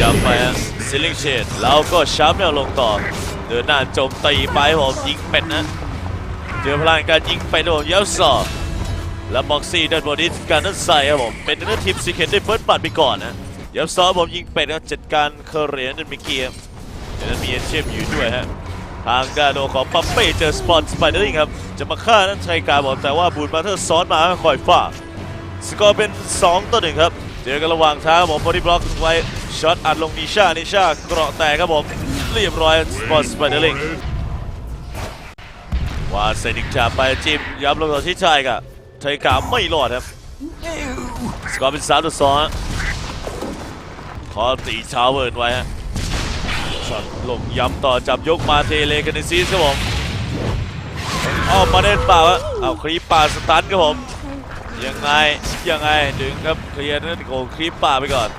จับไปฮะซิลิงเชดแล้วก็ชาร์ปเนี่ยลงต่อ เดินหน้าโจมตีไปผมยิงเป็ดนะ เจอพลังการยิงเป็ดผมเย้าสอบแล้วบ็อกซี่เดินบอดี้การนั่นใส่ครับผมเป็นนักทีมซีเคนได้เฟิร์สบัตรไปก่อนนะเย้าสอบผมยิงเป็ดครับจัดการเคอร์เรียนนั่นมิกกี้ครับเดี๋ยวนั้นมีเอเชียมอยู่ด้วยฮะทางด้านโนของปั๊มเป้เจอสปอนสไปเดอร์ครับจะมาฆ่านั่นชัยการผมแต่ว่าบูนมาเธอร์ซ้อนมาคอยฝ่าสกอร์เป็น 2 ต่อ 1 ครับ เจอกันระหว่างทางผมบอดี้บล็อกไว้ ช็อตอัดลงนิชานิชาเกราะแตกครับผมเรียบร้อยสปอร์ตสไปเดอร์ลิงว่าเซนิกจาไปจิ้มย้ำลงต่อที่ชายกับไทยกาไม่รอดครับสกอร์เป็น3ต่อ2ฮะขอตีชาวเวิร์นไว้ฮะช็อตลงย้ำต่อจับยกมาเทเลกันในซีสครับผมอ้อมาเล่นเปล่าฮะเอาครีปป่าสตันครับผมยังไงยังไงดึงครับเคลียร์นั่นโกคลิปป่าไปก่อน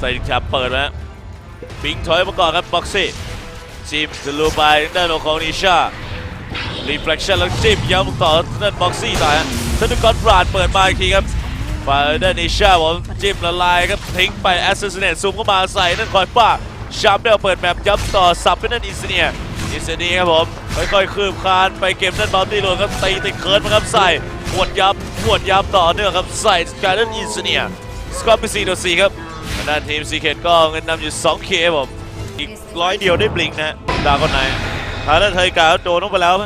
ใส่แท็บเปิดนะปิงถอยมาก่อนครับบ็อกซี่จิมจะลูไปด้านของนิชารีเฟล็กชันแล้วจิ้มย้ำต่อด้านบ็อกซี่ต่อฮะธนกรปราดเปิดมาอีกทีครับฝ่ายด้านนิชาผมจิ้มละลายครับทิ้งไปแอสเซสเนตซูมเข้ามาใส่นั่นคอยป้าชาร์ปเดลเปิดแมปย้ำต่อสับไปนั่นอินเนียอินเนียครับผมค่อยๆคืบคานไปเก็บนั่นบอลที่โดนครับตีติดเคิร์ดมาครับใส่หวดยับหวดยับต่อเนื่องครับใส่การนั่นอินเนียสกอร์เป็น4ต่อ4ครับ ด้านทีมซีเคทก็เงินนำอยู่2เคครับผม อีกร้อยเดียวได้บลิงก์นะฮะดาวคนไหนทางด้านไทยกาโดนลงไปแล้วไหม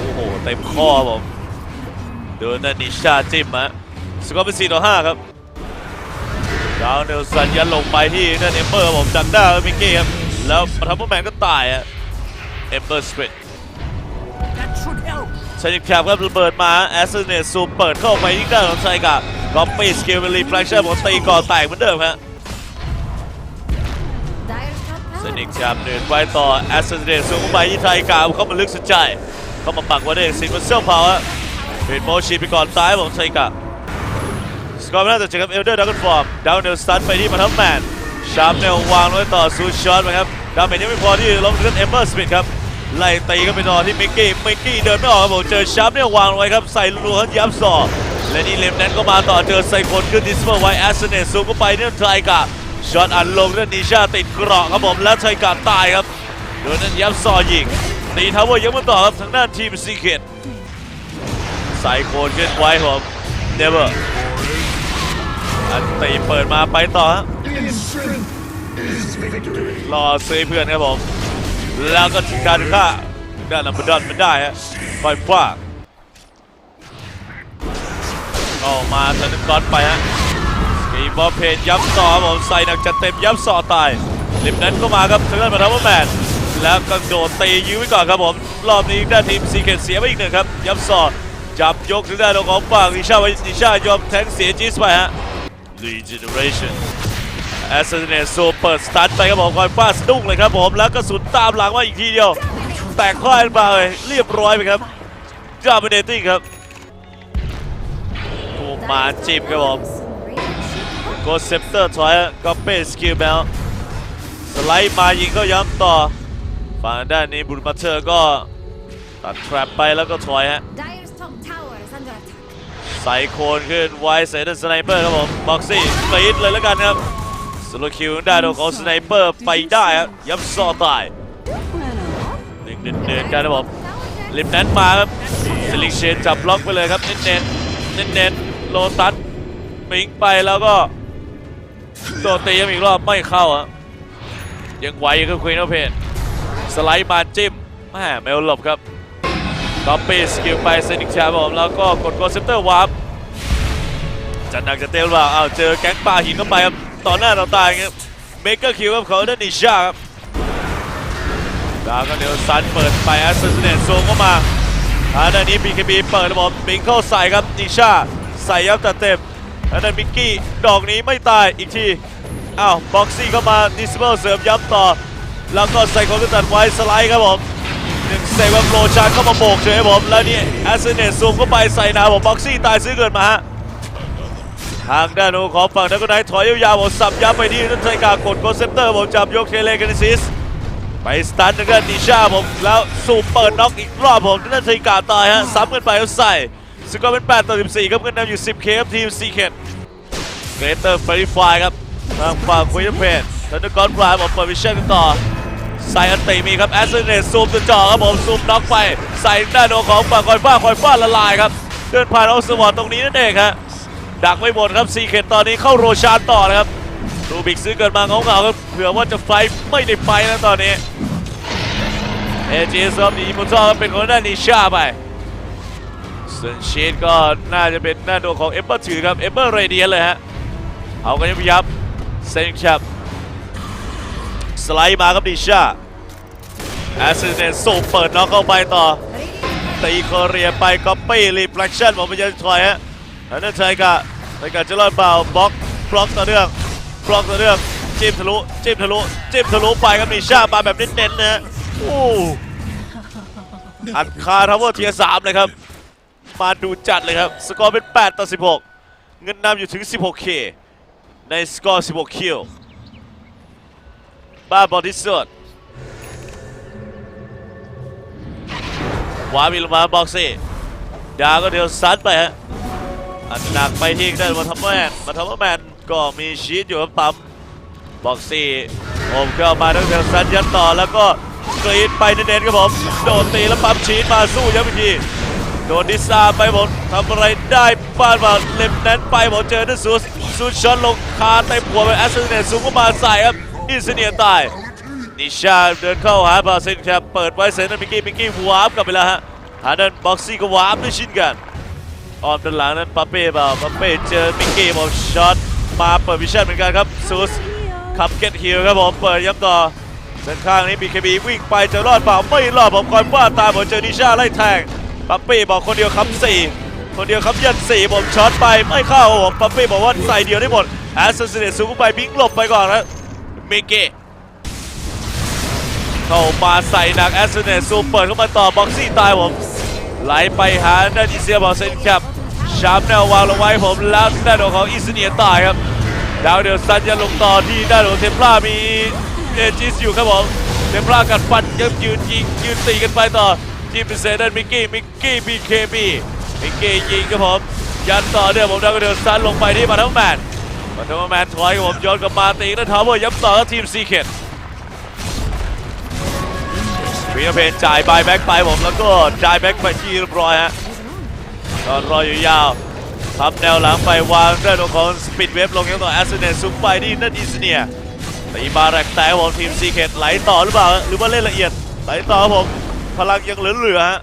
โอ้โหเต็มข้อครับผมโดนนั่นนิชาจิ้มฮะสกอร์เป็น4ต่อ5ครับดาวเนลสันยันลงไปที่นั่นเอมเบอร์ครับผมดักหน้ามิกกี้ครับแล้วปทัมเบอร์แมนก็ตายอะเอมเบอร์สปริต That should help. ใช้แคปครับระเบิดมาแอสเซเนตซูเปิดเข้าไปที่ด้านของไซกะก็ปีสกิลเป็นรีเฟลคชั่นผมตีก่อนแตกเหมือนเดิมฮะเซนิกแชมเดินไปต่อแอสเซเนตซูเข้าไปที่ไทกาเข้ามาลึกสุดใจเข้ามาปักไว้ได้ซินมันเซลพาวฮะเป็นโมชีไปก่อนซ้ายของไซกะสกอร์ไม่น่าจะเจอกับเอลเดอร์ดักกันฟอร์มดาวเนลสตันไปที่มาทัมแมนชาร์ปเนลวางไว้ต่อซูชอตนะครับดาเมจยังไม่พอที่ล้มเลือดเอมเบอร์สมิธครับ ไล่ตีก็ไปนอนที่มิกกี้มิกกี้เดินไม่ออกครับผมเจอชาร์ปเนลวางไว้ครับใส่ลูกยับศอกและนี่เลมนั้นก็มาต่อเจอไซโคนขึ้นดิสเปอร์ไว้แอสเนตซูมเข้าไปเนี่ยไทกะช็อตอันลงเลือดนิชาติดเกราะครับผมและไทกะตายครับโดนนั้นยับซอยิงตีทาวเวอร์ยังไม่ต่อครับทางด้านทีมซีเคทไซโคนขึ้นไว้ผมเนเวอร์อันตีเปิดมาไปต่อฮะ In strength is victory. รอซื้อเพื่อนครับผม แล้วก็ถึงการฆ่าด้านลัมเบอร์ดอนไมันได้ฮะปล่อยฟ้าเข้ามาทันก้อนไปฮะสกีบอเพนย้ำต่อผมใส่หนักจัดเต็มย้ำสอตายลิมนั้นก็มาครับทางด้านมาทัพแมนแล้วก็โดดตียื้อไว้ก่อนครับผม รอบนี้ด้านทีมซีเกตเสียไปอีกหนึ่งครับย้ำสอจับยกทางด้านของฝั่งนิชาไว้นิชายอมแทงเสียจีสไปฮะ Regeneration แอสเซนเนตโซเปิดสตาร์ทไปครับผมคอยฟาดสะดุ้งเลยครับผมแล้วกระสุนตามหลังมาอีกทีเดียว แตกข้ออันมาเลยเรียบร้อยไปครับจามิเนติ้งครับถูกมาจิ้มครับผมโกเซปเตอร์ถอยก็เป้สกิลแมวสไลด์มายิงก็ย้ำต่อฝั่งด้านนี้บุรมาเธอร์ก็ตัดแทรปไปแล้วก็ถอยฮะ Dire's top tower is under attack. ใส่โคนขึ้นไวเซนสไนเปอร์ครับผมบ็อกซี่กรีดเลยแล้วกันครับ สโลคิวได้โดนของสไนเปอร์ไปได้ครับยับซอตายหนึ่งเดินเดินกันครับผมลิมแนนมาครับสลิงเชนจับล็อกไปเลยครับเน้นเน้นเน้นเน้นๆโลตัสปิงไปแล้วก็โดนตีย้ำอีกรอบไม่เข้าอะยังไหวอยู่ครับควีนโอเพนสไลด์มาจิ้มแม่เมลหลบครับก๊อปปี้สกิลไปเซนิกชาผมแล้วก็กดโกเซปเตอร์วาร์ปจัดหนักจะเต้นว่าอ้าวเจอแก๊งปลาหินเข้าไปครับ ต่อหน้าต่อตาย่างเงี้ยเมกเกอร์คิวครับของเดนิชาครับดาวก็เนลซันเปิดไปแอสเซนเนตซูมเข้ามาทางด้านนี้ BKB เปิดระบบบิงเข้าใส่ครับนิชาใส่ยับจัดเต็มทางด้นมิกกี้ดอกนี้ไม่ตายอีกทีอ้าวบ็อกซี่เข้ามาดิสเบิลเสริมย้ำต่อ แล้วก็ใส่คนกตัดไว้สไลด์ครับผมหนึ่งเซวัมโลชาเข้ามาโบกเฉยครับผมแล้วนี่แอสเซนเนตซูมเข้าไปใส่นาผมบ็อกซี่ตายซื้อเกินมาฮะ ทางด้านของฝั่งนักกนายถอยยาวๆผมสับยับไปที่นันไทกากดโคเซปเตอร์ผมจับยกเทเลกันซิสไปสตาร์ทางด้านนิชาผมแล้วสูบเปิดน็อกอีกรอบผมทางด้านไทกาตายฮะซ้ำกันไปแล้วใส่สกอร์เป็น8ต่อ14ครับเงินนำอยู่ 10 k ครับทีมซีเคทเกรเตอร์เฟร i ฟายครับทางฝั่งควีนเพนธนกรพรายผมเปิดวิชั่นกันต่อใส่อันติมีครับแอสเซนเนตซูมตัวจ่อครับผมซูมน็อกไปใส่หน้าโดนของฝั่งคอยฟ้าคอยฟ้าละลายครับเดินผ่านเอสวอตตรงนี้นั่นเองฮะ ดักไม่หมดครับซีเคนตอนนี้เข้าโรชานต่อนะครับรูบิกซื้อเกินมาเงาๆครับเผื่อว่าจะไฟไม่ได้ไปนะตอนนี้เอเจสอฟดีมุทอเป็นคนด้านิชาไปส่วนชีตก็น่าจะเป็นหน้าโดของเอเบอร์ถือครับเอเบอร์เรเดียนเลยฮะเอากันยับยับเซนชับสไลด์มาครับดิชาแอสเซนเนส่งเปิดน็อกเข้าไปต่อตีโคเรียไปก๊อปปี้รีฟลักชั่นผมพยายามถอยฮะ แล้วนั่นใช่กะใช่กะจะรอดเปล่าบล็อกบล็อกต่อเนื่องบล็อกต่อเนื่องจิ้มทะลุจิ้มทะลุจิ้มทะลุไปครับดิชามาแบบเน้นๆนะฮะโอ้อัดคาทาวเวอร์เทียสามเลยครับ มาดูจัดเลยครับ สกอร์เป็น 8 ต่อ 16 เงินนำอยู่ถึง 16K ในสกอร์ 16 คิว บ้าบอลที่สุดวาวิลมาบ็อกซี่ดาก็เดียวซัดไปฮะ อันหนักไปที่ด้านมาทำแมนมาทำแมนก็มีชีตอยู่ครับปั๊มบอกซี่ผมเข้ามาตั้งแต่ซัดยัดต่อแล้วก็กรีดไปเน้นๆครับผมโดนตีแล้วปั๊มชีตมาสู้ยับอีกทีโดนดิซาไปหมทำอะไรได้บ้านมาเล็มแนั้นไปหมเจอด้วยซูสซูช็อตลงคาเต็มหัวไปแอสเซนเนตสูงเข้ามาใส่ครับอินเสเนียตายนิชาเดินเข้าหาบาเซนครับเปิดไว้เซนนั้นมิกกี้มิกกี้วาร์ปกลับไปแล้วฮะหาเดินบ็อกซี่ก็วาร์ปด้วยชินกัน ออมด้านหลังนั้นปาเป้เปล่าปาเป้เจอมิกกี้บอกช็อตมาเปิดวิชั่นเหมือนกันครับซูสคับเก็ตฮิลครับผมเปิดย้ำต่อด้านข้างนี้บีเคบีวิ่งไปจะรอดเปล่าไม่รอดผมคอยว่าตายผมเจอนิชาไล่แทงปั๊ปปี้บอกคนเดียวครับสี่คนเดียวครับยันสี่ผมช็อตไปไม่เข้าผมปั๊ปปี้บอกว่าใส่เดียวได้หมดแอสซัสซิเนตสูงไปบิงหลบไปก่อนนะมิกกี้เข้ามาใส่หนักแอสซัสซิเนตซูเปิดเข้ามาต่อบ็อกซี่ตายผม ไหลไปหาด้านอิเซียบอกเซนครับชาร์ปแนววางลงไว้ผมแล้วด้านของอิสเนียตายครับดาวเดียวซันจะลงต่อที่ด้านของเทมพลามีเอจิสอยู่ครับผมเทมพลากัดฟันยังยืนยิงยืนตีกันไปต่อทีมเป็นเซนมิกกี้มิกกี้บีเคบีมิกกี้ยิงครับผมยันต่อเนื่องผมดังก็เดินซัดลงไปที่มาทั้งแมนมาทั้งแมนถอยครับผมย้อนกลับมาตีแล้วทาวเวอร์ย้ำต่อทีมซีเคท วีนเพนจ่ายบายแบ็กไปผมแล้วก็จ่ายแบ็กไปที่เรียบร้อยฮะตอนรออยู่ยาวทับแนวหลังไปวางด้านของสปิดเวฟลงยังต่อแอสเซเนตซุปไปที่นั่นอิสเนียตีบาแรกแต่ผมทีมซีเคทไหลต่อหรือเปล่า หรือว่าเล่นละเอียดไหลต่อครับผมพลังยังเหลือๆฮะ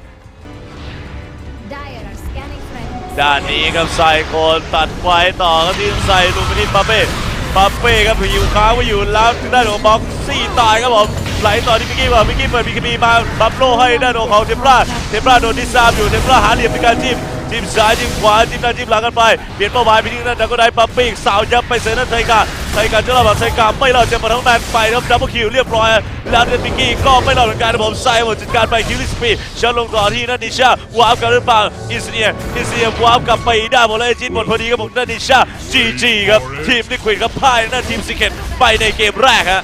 Dire are scanning friends. ด้านนี้ครับใส่โคนตัดไว้ต่อครับที่ใส่ลูกไปที่ปาเป้ปาเป้ครับผิวค้างไว้อยู่แล้วทางด้านของบ็อกซี่ตายครับผม ไหลต่อที่มิกกี้มามิกกี้เปิดมิกกี้มาบัฟโลให้ด้านของเทมปราเทมปราโดนดิซามอยู่เทมปราหาเหลี่ยมในการจิ้มจิ้มซ้ายจิ้มขวาจิ้มหน้าจิ้มหลังกันไปเปลี่ยนเป้าหมายไปที่นั่นดักก็ได้ปั๊มปีกสาวยับไปเซนันไทกาไทกาจะรอดแบบไทกาไม่รอดจะมาทั้งแมนไปครับดับเบิลคิวเรียบร้อย แล้วเดนมิกกี้ก็ไม่รอดเหมือนกันผมใส่หมดจัดการไปคิวลิสปีเชิญลงต่อที่นันดิชาวาร์ปกันหรือเปล่าอิสเนียอิสเนียวาร์ปกลับไปได้หมดเลยจินหมดพอดีครับผมนันดิชาจีจีครับทีมลิควิดครับพ่ายนั่นทีมซิเกตไปในเกมแรกฮะ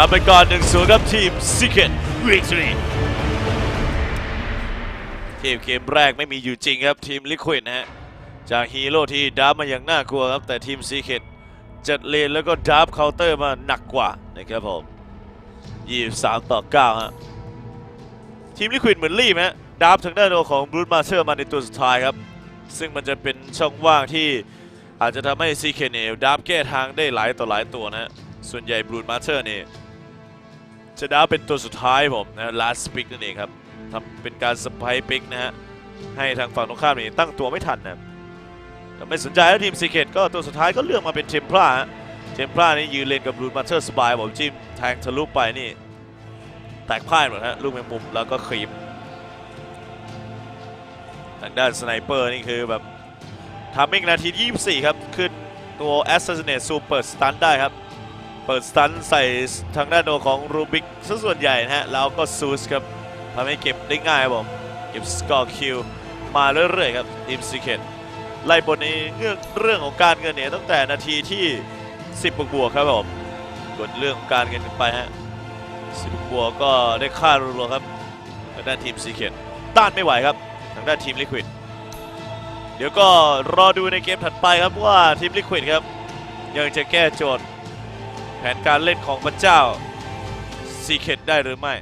นำไปก่อน1นึ่งศูนย์ครับทีม Secret Victory เกมเกมแรกไม่มีอยู่จริงครับทีม Liquid นะฮะ จากฮีโร่ที่ดับมาอย่างน่ากลัวครับ แต่ทีม Secret จัดเลนแล้วก็ดับเคาน์เตอร์มาหนักกว่านะครับผม 23 ต่อ 9 ฮะ ทีม Liquid เหมือนรีบฮะดับทางด้านของบรู e มาเ t อร์มาในตัวสุดท้ายครับ ซึ่งมันจะเป็นช่องว่างที่อาจจะทำให้ Secret เนี่ยดับแก้ทางได้หลายต่อหลายตัวนะฮะส่วนใหญ่บรู e มาเ t อร์นี่ะดาวเป็นตัวสุดท้ายผมนะ last pick นั่นเองครับทำเป็นการสไปปิกนะฮะ ให้ทางฝั่งตรงข้ามนี่ตั้งตัวไม่ทันนะแต่ไม่สนใจแล้วทีมซีเคตก็ตัวสุดท้ายก็เลือกมาเป็นเทมพลาเทมพลานี่ยืนเลนกับบรูนมาเตอร์สบายผมจิ้มแทงทะลุไปนี่ แตกพ่ายหมดฮะลูกแมงมุมแล้วก็ครีมทางด้านสไนเปอร์นี่คือแบบทามิ่งนาทีที่24 ครับ ขึ้นตัว Assassinate Super Stun ได้ครับ เปิดสตันใส่ทางด้านโดของรูบิกซะส่วนใหญ่นะฮะ แล้วก็ซูสครับทำให้เก็บได้ง่ายครับผม เก็บสกอร์คิวมาเรื่อยๆครับทีมซีเคนไล่บนในเรื่องเรื่องของการเงินเนี่ยตั้งแต่นาทีที่ 10บบวกๆครับผมกดเรื่องของการเงินไปฮะ 10 บวกก็ได้ค่ารัวๆครับทางด้านทีมซีเคนต้านไม่ไหวครับทางด้านทีมลิควิดเดี๋ยวก็รอดูในเกมถัดไปครับว่าทีมลิควิดครับยังจะแก้โจทย์ แผนการเล่นของพระเจ้าซีเคดได้หรือไม่